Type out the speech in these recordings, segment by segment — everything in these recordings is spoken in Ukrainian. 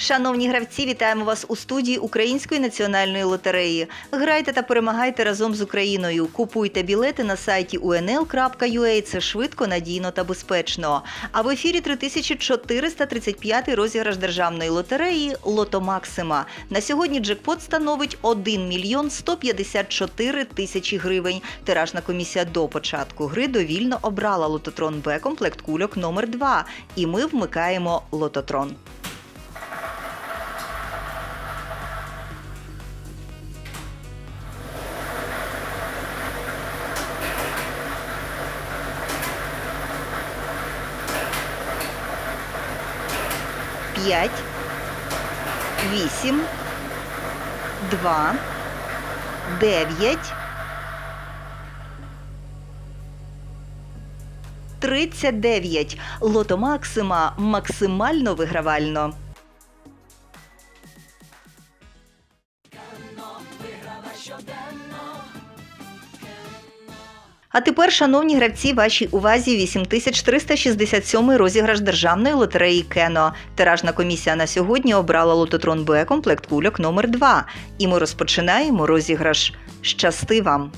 Шановні гравці, вітаємо вас у студії Української національної лотереї. Грайте та перемагайте разом з Україною. Купуйте білети на сайті unl.ua. Це швидко, надійно та безпечно. А в ефірі 3435 розіграш державної лотереї Лото Максима. На сьогодні джекпот становить 1 мільйон 154 тисячі гривень. Тиражна комісія до початку гри довільно обрала лототрон Б комплект кульок номер 2 І ми вмикаємо лототрон. П'ять, вісім, два, дев'ять, тридцять дев'ять. Лото Максима максимально вигравально. А тепер, шановні гравці, вашій увазі 8367 розіграш державної лотереї Кено. Тиражна комісія на сьогодні обрала лототрон Б комплект кульок номер 2 І ми розпочинаємо розіграш. Щасти вам!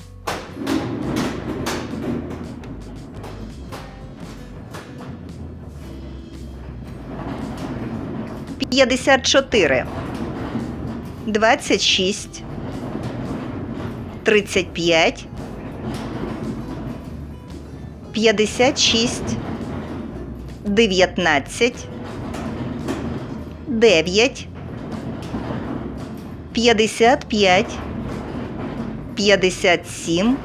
П'ятдесят чотири. Двадцять шість. Тридцять п'ять. 56, 19, 9, 55, 57,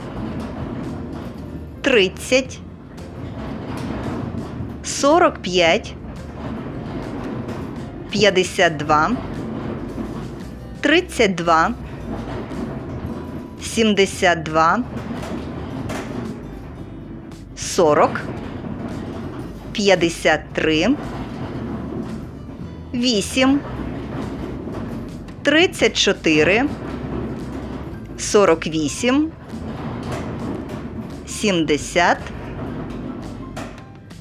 30, 45, 52, 32, 72, 40, 53, 8, 34, 48, 70,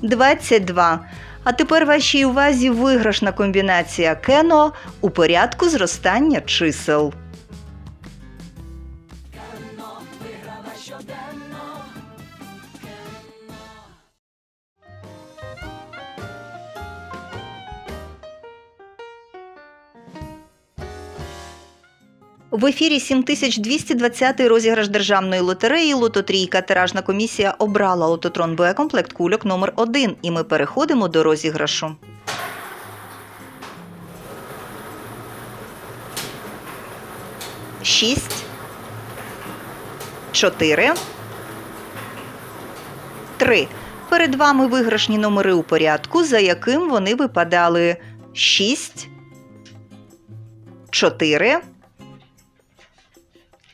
22. А тепер вашій увазі виграшна комбінація кено у порядку зростання чисел. В ефірі 7220 розіграш державної лотереї Лототрійка. Тиражна комісія обрала лототрон Б комплект кульок номер 1 І ми переходимо до розіграшу. Шість. Чотири. Три. Перед вами виграшні номери у порядку, за яким вони випадали 6, 4,